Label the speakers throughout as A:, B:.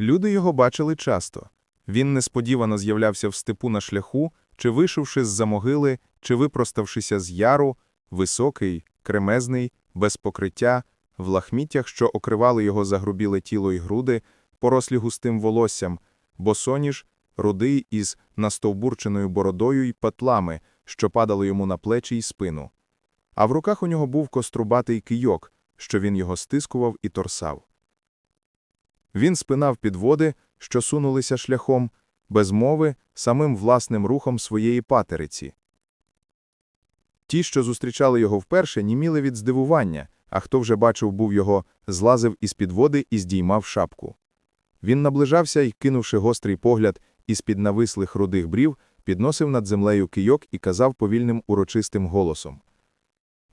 A: Люди його бачили часто. Він несподівано з'являвся в степу на шляху, чи вийшовши з-за могили, чи випроставшися з яру, високий, кремезний, без покриття, в лахміттях, що окривали його загрубіле тіло й груди, порослі густим волоссям, босоніж, рудий із настовбурченою бородою й патлами, що падали йому на плечі й спину. А в руках у нього був кострубатий кийок, що він його стискував і торсав. Він спинав підводи, що сунулися шляхом, без мови, самим власним рухом своєї патериці. Ті, що зустрічали його вперше, німіли від здивування, а хто вже бачив був його, злазив із підводи і здіймав шапку. Він наближався і, кинувши гострий погляд із-під навислих рудих брів, підносив над землею кийок і казав повільним урочистим голосом.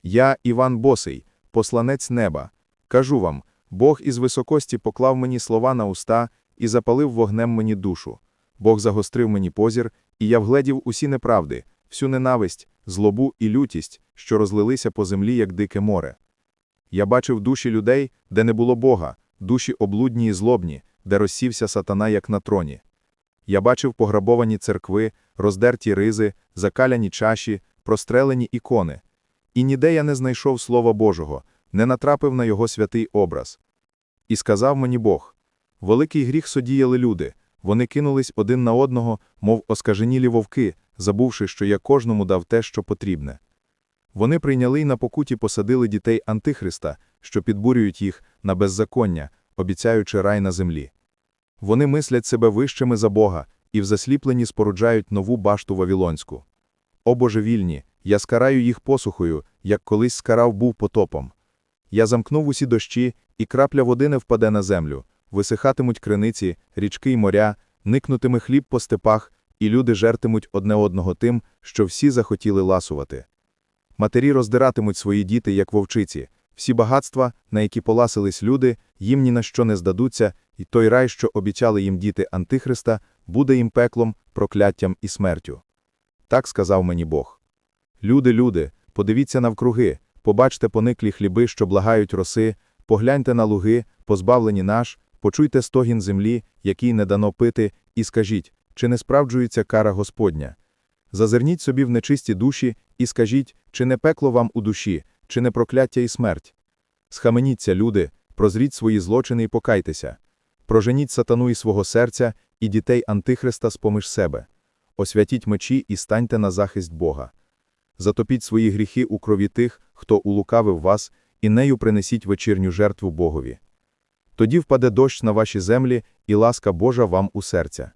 A: «Я Іван Босий, посланець неба. Кажу вам, Бог із високості поклав мені слова на уста і запалив вогнем мені душу. Бог загострив мені позір, і я вгледів усі неправди, всю ненависть, злобу і лютість, що розлилися по землі, як дике море. Я бачив душі людей, де не було Бога, душі облудні і злобні, де розсівся сатана, як на троні. Я бачив пограбовані церкви, роздерті ризи, закаляні чаші, прострелені ікони. І ніде я не знайшов Слова Божого, не натрапив на його святий образ. І сказав мені Бог: Великий гріх содіяли люди, вони кинулись один на одного, мов оскаженілі вовки, забувши, що я кожному дав те, що потрібне. Вони прийняли й на покуті посадили дітей Антихриста, що підбурюють їх на беззаконня, обіцяючи рай на землі. Вони мислять себе вищими за Бога і в засліпленні споруджають нову башту Вавилонську. О божевільні, я скараю їх посухою, як колись скарав був потопом. Я замкнув усі дощі, і крапля води не впаде на землю, висихатимуть криниці, річки й моря, никнутиме хліб по степах, і люди жертимуть одне одного тим, що всі захотіли ласувати. Матері роздиратимуть свої діти, як вовчиці, всі багатства, на які поласились люди, їм ні на що не здадуться, і той рай, що обіцяли їм діти Антихриста, буде їм пеклом, прокляттям і смертю. Так сказав мені Бог. Люди, люди, подивіться навкруги, побачте пониклі хліби, що благають роси, погляньте на луги, позбавлені наш, почуйте стогін землі, який не дано пити, і скажіть, чи не справджується кара Господня. Зазирніть собі в нечисті душі і скажіть, чи не пекло вам у душі, чи не прокляття і смерть. Схаменіться, люди, прозріть свої злочини і покайтеся. Проженіть сатану із свого серця і дітей Антихриста з-поміж себе. Освятіть мечі і станьте на захист Бога. Затопіть свої гріхи у крові тих, хто улукавив вас, і нею принесіть вечірню жертву Богові. Тоді впаде дощ на ваші землі, і ласка Божа вам у серця.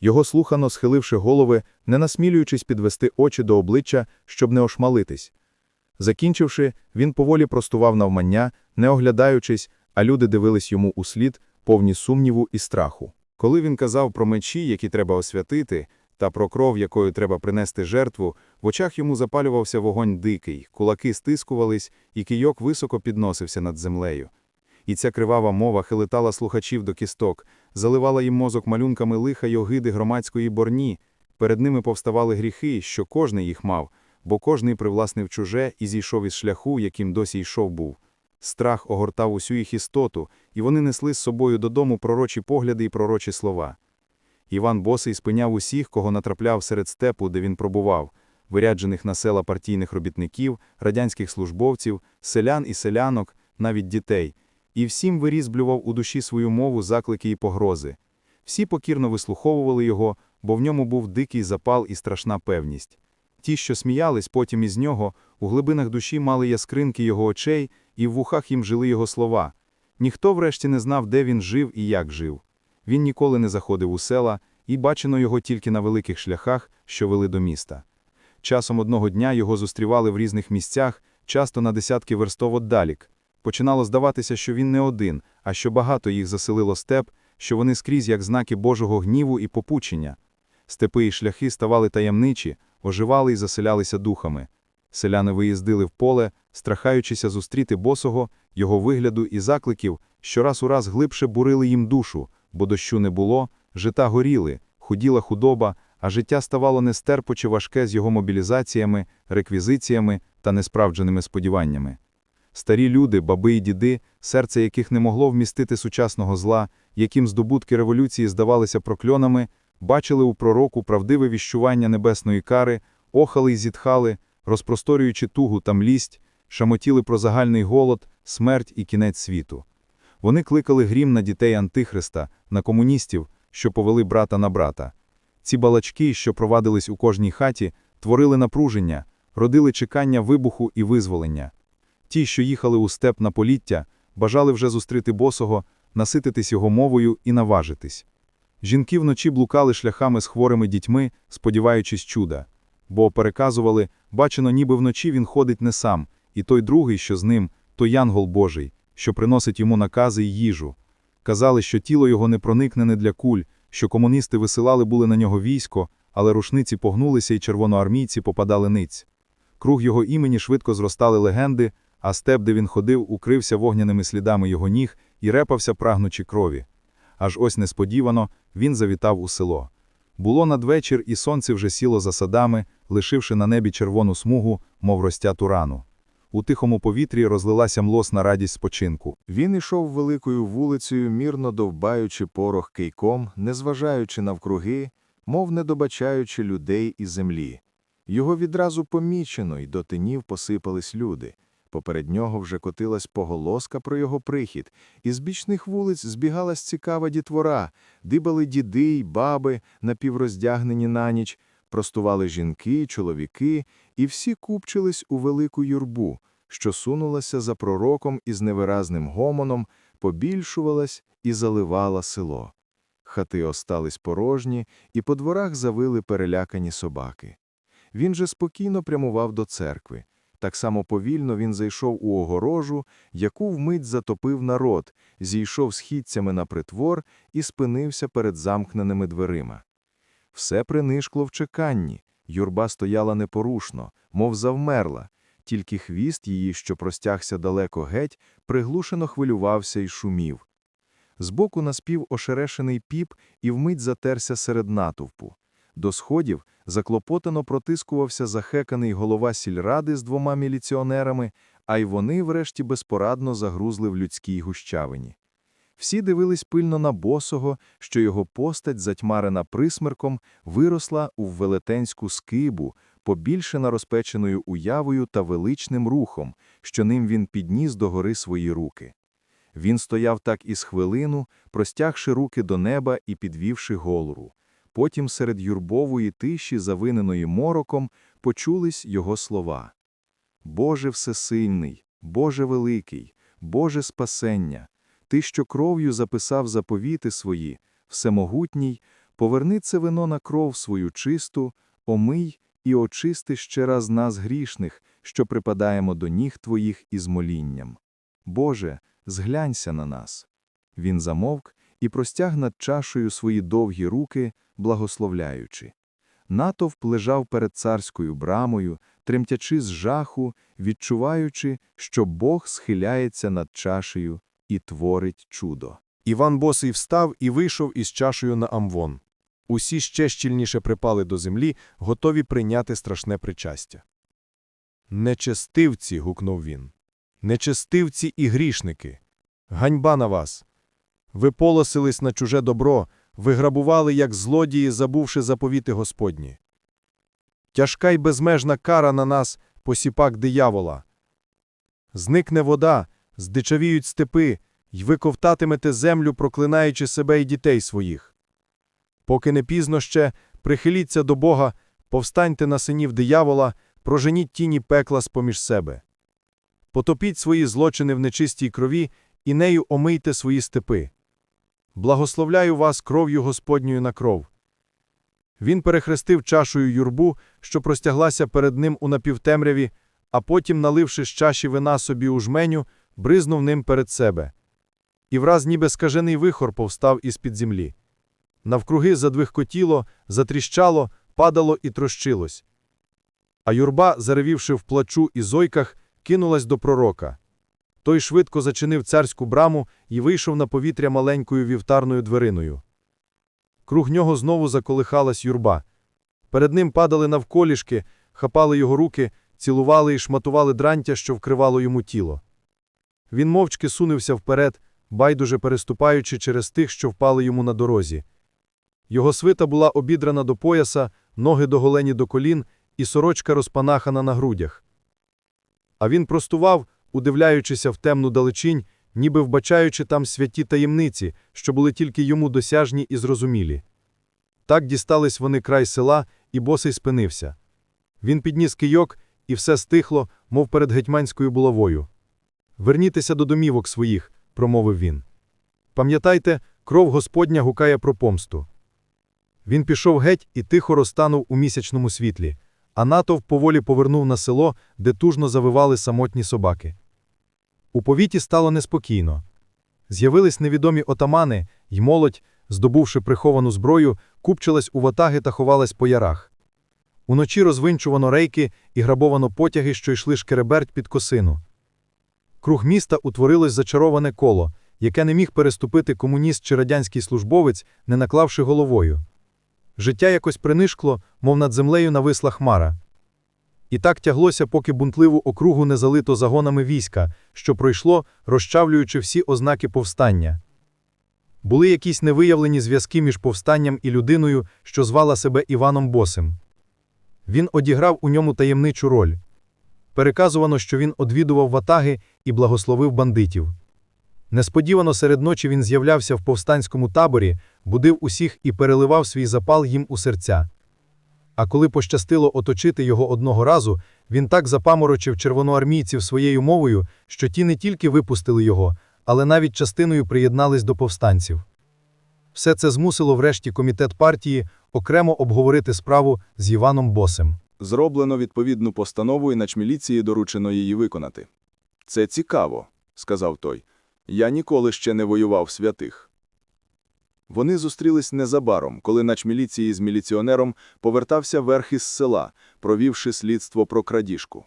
A: Його слухано, схиливши голови, не насмілюючись підвести очі до обличчя, щоб не ошмалитись. Закінчивши, він поволі простував навмання, не оглядаючись, а люди дивились йому у слід, повні сумніву і страху. Коли він казав про мечі, які треба освятити, та про кров, якою треба принести жертву, в очах йому запалювався вогонь дикий, кулаки стискувались, і кийок високо підносився над землею. І ця кривава мова хилитала слухачів до кісток, заливала їм мозок малюнками лиха й огиди громадської борні. Перед ними повставали гріхи, що кожний їх мав, бо кожний привласнив чуже і зійшов із шляху, яким досі йшов був. Страх огортав усю їх істоту, і вони несли з собою додому пророчі погляди і пророчі слова. Іван Босий спиняв усіх, кого натрапляв серед степу, де він пробував, виряджених на села партійних робітників, радянських службовців, селян і селянок, навіть дітей, і всім вирізблював у душі свою мову, заклики і погрози. Всі покірно вислуховували його, бо в ньому був дикий запал і страшна певність. Ті, що сміялись потім із нього, у глибинах душі мали яскринки його очей, і в вухах їм жили його слова. Ніхто врешті не знав, де він жив і як жив. Він ніколи не заходив у села, і бачено його тільки на великих шляхах, що вели до міста. Часом одного дня його зустрівали в різних місцях, часто на десятки верстов отдалік. Починало здаватися, що він не один, а що багато їх заселило степ, що вони скрізь як знаки Божого гніву і попучення. Степи і шляхи ставали таємничі, оживали і заселялися духами. Селяни виїздили в поле, страхаючися зустріти босого, його вигляду і закликів, що раз у раз глибше бурили їм душу, бо дощу не було, жита горіли, худіла худоба, а життя ставало нестерпоче важке з його мобілізаціями, реквізиціями та несправдженими сподіваннями.
B: Старі люди, баби і діди, серце яких не могло вмістити сучасного зла, яким здобутки революції здавалися прокльонами, бачили у пророку правдиве віщування небесної кари, охали й зітхали, розпросторюючи тугу та млість, шамотіли про загальний голод, смерть і кінець світу. Вони кликали грім на дітей Антихриста, на комуністів, що повели брата на брата. Ці балачки, що провадились у кожній хаті, творили напруження, родили чекання вибуху і визволення. Ті, що їхали у степ на поліття, бажали вже зустріти босого, насититись його мовою і наважитись. Жінки вночі блукали шляхами з хворими дітьми, сподіваючись чуда. Бо переказували, бачено, ніби вночі він ходить не сам, і той другий, що з ним, то янгол Божий, що приносить йому накази й їжу. Казали, що тіло його не проникнене для куль, що комуністи висилали були на нього військо, але рушниці погнулися і червоноармійці попадали ниць. Круг його імені швидко зростали легенди, а степ, де він ходив, укрився вогняними слідами його ніг і репався, прагнучи крові. Аж ось несподівано він завітав у село. Було надвечір, і сонце вже сіло за садами, лишивши на небі червону смугу, мов розтяту рану. У тихому повітрі розлилася млосна радість спочинку.
A: Він ішов великою вулицею, мірно довбаючи порох кийком, незважаючи навкруги, мов не добачаючи людей і землі. Його відразу помічено, і до тинів посипались люди. Поперед нього вже котилась поголоска про його прихід, і з бічних вулиць збігалась цікава дітвора, дибали діди й баби, напівроздягнені на ніч, простували жінки, чоловіки, і всі купчились у велику юрбу, що сунулася за пророком із невиразним гомоном, побільшувалась і заливала село. Хати остались порожні, і по дворах завили перелякані собаки. Він же спокійно прямував до церкви. Так само повільно він зайшов у огорожу, яку вмить затопив народ, зійшов східцями на притвор і спинився перед замкненими дверима. Все принишкло в чеканні, юрба стояла непорушно, мов завмерла, тільки хвіст її, що простягся далеко геть, приглушено хвилювався і шумів. Збоку наспів ошерешений піп і вмить затерся серед натовпу. До сходів заклопотано протискувався захеканий голова сільради з двома міліціонерами, а й вони врешті безпорадно загрузли в людській гущавині. Всі дивились пильно на босого, що його постать, затьмарена присмерком, виросла у велетенську скибу, побільшена розпеченою уявою та величним рухом, що ним він підніс догори свої руки. Він стояв так із хвилину, простягши руки до неба і підвівши голору. Потім серед юрбової тиші, завиненої мороком, почулись його слова. Боже всесильний, Боже великий, Боже спасення, Ти, що кров'ю записав заповіти свої, всемогутній, поверни це вино на кров свою чисту, омий і очисти ще раз нас грішних, що припадаємо до ніг Твоїх із молінням. Боже, зглянься на нас. Він замовк і простяг над чашею свої довгі руки, благословляючи. Натовп лежав перед царською брамою, тремтячи з жаху, відчуваючи, що Бог схиляється над чашею і творить чудо.
C: Іван Босий встав і вийшов із чашею на амвон. Усі ще щільніше припали до землі, готові прийняти страшне причастя. Нечестивці, гукнув він. Нечестивці і грішники. Ганьба на вас. Ви полосились на чуже добро, ви грабували, як злодії, забувши заповіти Господні. Тяжка й безмежна кара на нас, посіпак диявола. Зникне вода, здичавіють степи, й ви ковтатимете землю, проклинаючи себе і дітей своїх. Поки не пізно ще, прихиліться до Бога, повстаньте на синів диявола, проженіть тіні пекла з-поміж себе. Потопіть свої злочини в нечистій крові і нею омийте свої степи. Благословляю вас кров'ю Господньою на кров. Він перехрестив чашою юрбу, що простяглася перед ним у напівтемряві, а потім, наливши з чаші вина собі у жменю, бризнув ним перед себе. І враз ніби скажений вихор повстав із-під землі. Навкруги задвихкотіло, затріщало, падало і трощилось. А юрба, заревівши в плачу і зойках, кинулась до пророка. Той швидко зачинив царську браму і вийшов на повітря маленькою вівтарною двериною. Круг нього знову заколихалась юрба. Перед ним падали навколішки, хапали його руки, цілували і шматували дрантя, що вкривало йому тіло. Він мовчки сунувся вперед, байдуже переступаючи через тих, що впали йому на дорозі. Його свита була обідрана до пояса, ноги доголені до колін і сорочка розпанахана на грудях. А він простував, удивляючися в темну далечінь, ніби вбачаючи там святі таємниці, що були тільки йому досяжні і зрозумілі. Так дістались вони край села, і босий спинився. Він підніс кийок, і все стихло, мов перед гетьманською булавою. Вернітеся до домівок своїх, промовив він. Пам'ятайте, кров Господня гукає про помсту. Він пішов геть і тихо розтанув у місячному світлі, а натовп поволі повернув на село, де тужно завивали самотні собаки. У повіті стало неспокійно. З'явились невідомі отамани, й молодь, здобувши приховану зброю, купчилась у ватаги та ховалась по ярах. Уночі розвинчувано рейки і грабовано потяги, що йшли шкереберть під косину. Круг міста утворилось зачароване коло, яке не міг переступити комуніст чи радянський службовець, не наклавши головою. Життя якось принишкло, мов над землею нависла хмара. І так тяглося, поки бунтливу округу не залито загонами війська, що пройшло, розчавлюючи всі ознаки повстання. Були якісь невиявлені зв'язки між повстанням і людиною, що звала себе Іваном Босим. Він одіграв у ньому таємничу роль. Переказувано, що він одвідував ватаги і благословив бандитів. Несподівано серед ночі він з'являвся в повстанському таборі, будив усіх і переливав свій запал їм у серця. А коли пощастило оточити його одного разу, він так запаморочив червоноармійців своєю мовою, що ті не тільки випустили його, але навіть частиною приєднались до повстанців. Все це змусило врешті комітет партії окремо обговорити справу з Іваном Босем.
A: Зроблено відповідну постанову, і начміліції доручено її виконати. Це цікаво, сказав той. Я ніколи ще не воював святих. Вони зустрілись незабаром, коли начміліції з міліціонером повертався верх із села, провівши слідство про крадіжку.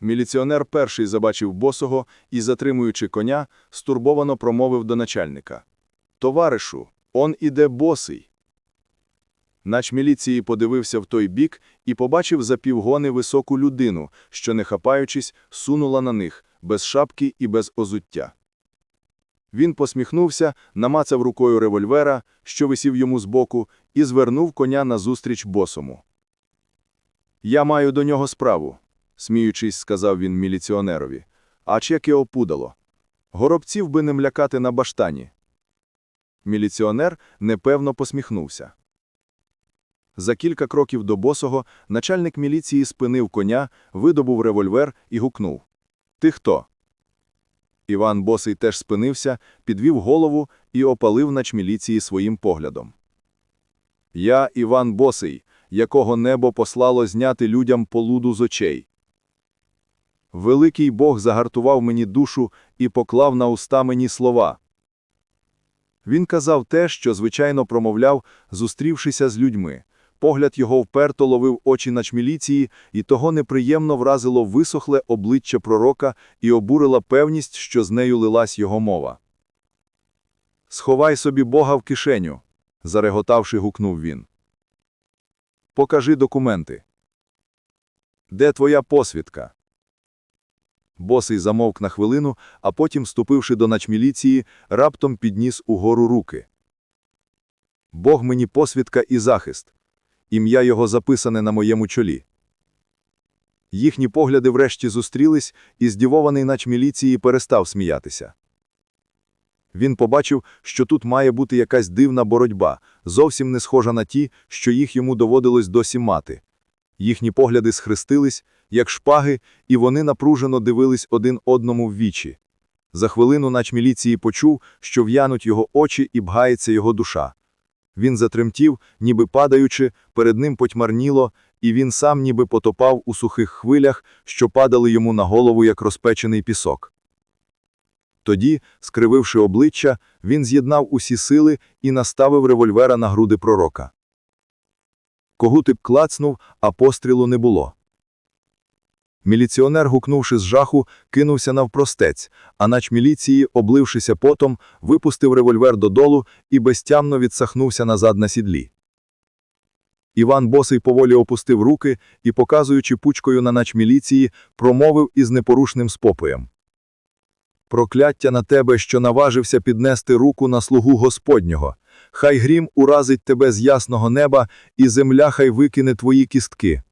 A: Міліціонер перший забачив босого і, затримуючи коня, стурбовано промовив до начальника. «Товаришу, он іде босий». Нач міліції подивився в той бік і побачив за півгони високу людину, що, не хапаючись, сунула на них, без шапки і без озуття. Він посміхнувся, намацав рукою револьвера, що висів йому збоку, і звернув коня назустріч босому. «Я маю до нього справу», – сміючись, сказав він міліціонерові. «Ач яке опудало. Горобців би не млякати на баштані». Міліціонер непевно посміхнувся. За кілька кроків до босого начальник міліції спинив коня, видобув револьвер і гукнув. «Ти хто?» Іван Босий теж спинився, підвів голову і опалив начміліції своїм поглядом. «Я Іван Босий, якого небо послало зняти людям полуду з очей. Великий Бог загартував мені душу і поклав на уста мені слова. Він казав те, що звичайно промовляв, зустрівшися з людьми. Погляд його вперто ловив очі начміліції, і того неприємно вразило висохле обличчя пророка і обурила певність, що з нею лилась його мова. «Сховай собі Бога в кишеню», – зареготавши, гукнув він. «Покажи документи». «Де твоя посвідка?» Босий замовк на хвилину, а потім, ступивши до начміліції, раптом підніс угору руки. «Бог мені посвідка і захист. Ім'я його записане на моєму чолі. Їхні погляди врешті зустрілись, і здивований начміліції перестав сміятися. Він побачив, що тут має бути якась дивна боротьба, зовсім не схожа на ті, що їх йому доводилось досі мати. Їхні погляди схрестились, як шпаги, і вони напружено дивились один одному в вічі. За хвилину начміліції почув, що в'януть його очі і бгається його душа. Він затремтів, ніби падаючи, перед ним потьмарніло, і він сам ніби потопав у сухих хвилях, що падали йому на голову, як розпечений пісок. Тоді, скрививши обличчя, він з'єднав усі сили і наставив револьвера на груди пророка. Когутип клацнув, а пострілу не було. Міліціонер, гукнувши з жаху, кинувся навпростець, а нач міліції, облившися потом, випустив револьвер додолу і безтямно відсахнувся назад на сідлі. Іван Босий поволі опустив руки і, показуючи пучкою на нач міліції, промовив із непорушним спокоєм.
D: Прокляття на тебе, що наважився піднести руку на слугу Господнього. Хай грім уразить тебе з ясного неба, і земля хай викине твої кістки.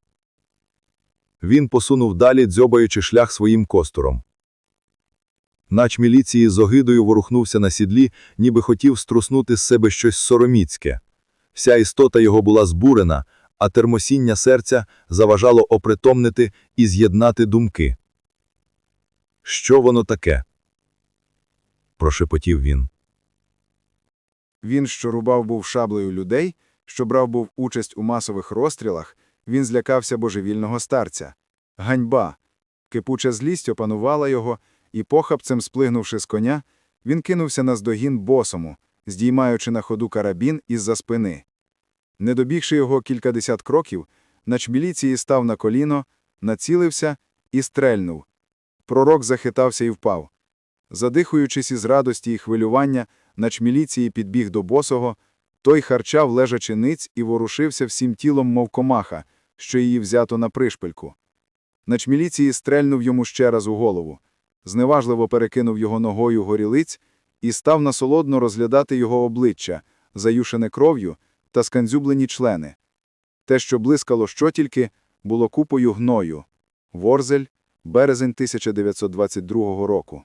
D: Він посунув далі, дзьобаючи шлях своїм костуром. Нач міліції з огидою ворухнувся на сідлі, ніби хотів струснути з себе щось сороміцьке. Вся істота його була збурена, а термосіння серця заважало опритомнити і з'єднати думки. Що воно таке? прошепотів він.
A: Він, що рубав був шаблею людей, що брав був участь у масових розстрілах, він злякався божевільного старця. Ганьба! Кипуча злість опанувала його, і похапцем сплигнувши з коня, він кинувся на здогін босому, здіймаючи на ходу карабін із-за спини. Не добігши його кількадесят кроків, начміліції став на коліно, націлився і стрельнув. Пророк захитався і впав. Задихуючись із радості і хвилювання, начміліції підбіг до босого, той харчав лежачи ниць і ворушився всім тілом, мов комаха, що її взято на пришпильку. Начміліції стрельнув йому ще раз у голову, зневажливо перекинув його ногою горілиць і став насолодно розглядати його обличчя, заюшене кров'ю та сканзюблені члени. Те, що блискало що тільки, було купою гною. Ворзель, березень 1922 року.